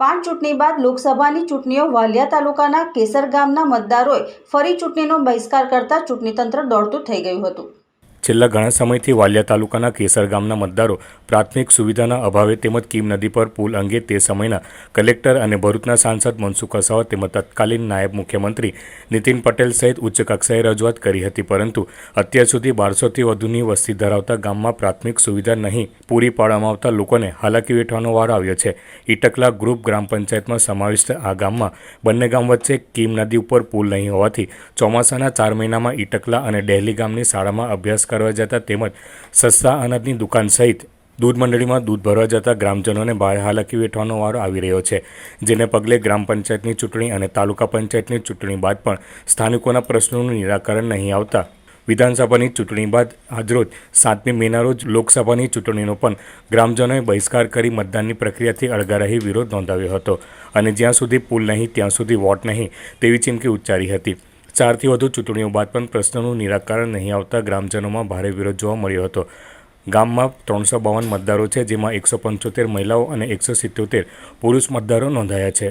પાંચ ચૂંટણી બાદ લોકસભાની ચૂંટણીઓ વાલિયા તાલુકાના કેસર ગામના મતદારોએ ફરી ચૂંટણીનો બહિષ્કાર કરતા ચૂંટણીતંત્ર દોડતું થઈ ગયું હતું. છેલ્લા ઘણા સમયથી વાલિયા તાલુકાના કેસર ગામના મતદારો પ્રાથમિક સુવિધાના અભાવે તેમજ કીમ નદી પર પુલ અંગે તે સમયના કલેક્ટર અને ભરૂચના સાંસદ મનસુખ વસાવા તેમજ તત્કાલીન નાયબ મુખ્યમંત્રી નીતિન પટેલ સહિત ઉચ્ચ કક્ષાએ રજૂઆત કરી હતી. પરંતુ અત્યાર સુધી બારસોથી વધુની વસ્તી ધરાવતા ગામમાં પ્રાથમિક સુવિધા નહીં પૂરી પાડવામાં આવતા લોકોને હાલાકી વેઠવાનો વારો આવ્યો છે. ઈટકલા ગ્રુપ ગ્રામ પંચાયતમાં સમાવિષ્ટ આ ગામમાં બંને ગામ વચ્ચે કીમ નદી ઉપર પુલ નહીં હોવાથી ચોમાસાના ચાર મહિનામાં ઈટકલા અને ડહેલી ગામની શાળામાં અભ્યાસ કરવા જતા તેમજ સસ્તા અનાજની દુકાન સહિત દૂધ મંડળીમાં દૂધ ભરવા જતા ગ્રામજનોને ભારે હાલાકી વેઠવાનો વારો આવી રહ્યો છે, જેને પગલે ગ્રામ પંચાયતની ચૂંટણી અને તાલુકા પંચાયતની ચૂંટણી બાદ પણ સ્થાનિકોના પ્રશ્નોનું નિરાકરણ નહીં આવતા. વિધાનસભાની ચૂંટણી બાદ આજરોજ સાતમી મેના રોજ લોકસભાની ચૂંટણીનો પણ ગ્રામજનોએ બહિષ્કાર કરી મતદાનની પ્રક્રિયાથી અળગા વિરોધ નોંધાવ્યો હતો અને જ્યાં સુધી પુલ નહીં, ત્યાં સુધી વોટ નહીં તેવી ચીમકી ઉચ્ચારી હતી. ચારથી વધુ ચૂંટણીઓ બાદ પણ પ્રશ્નોનું નિરાકરણ નહીં આવતા ગ્રામજનોમાં ભારે વિરોધ જોવા મળ્યો હતો. ગામમાં ત્રણસો બાવન મતદારો છે, જેમાં એકસો પંચોતેર મહિલાઓ અને એકસો સિત્તોતેર પુરુષ મતદારો નોંધાયા છે.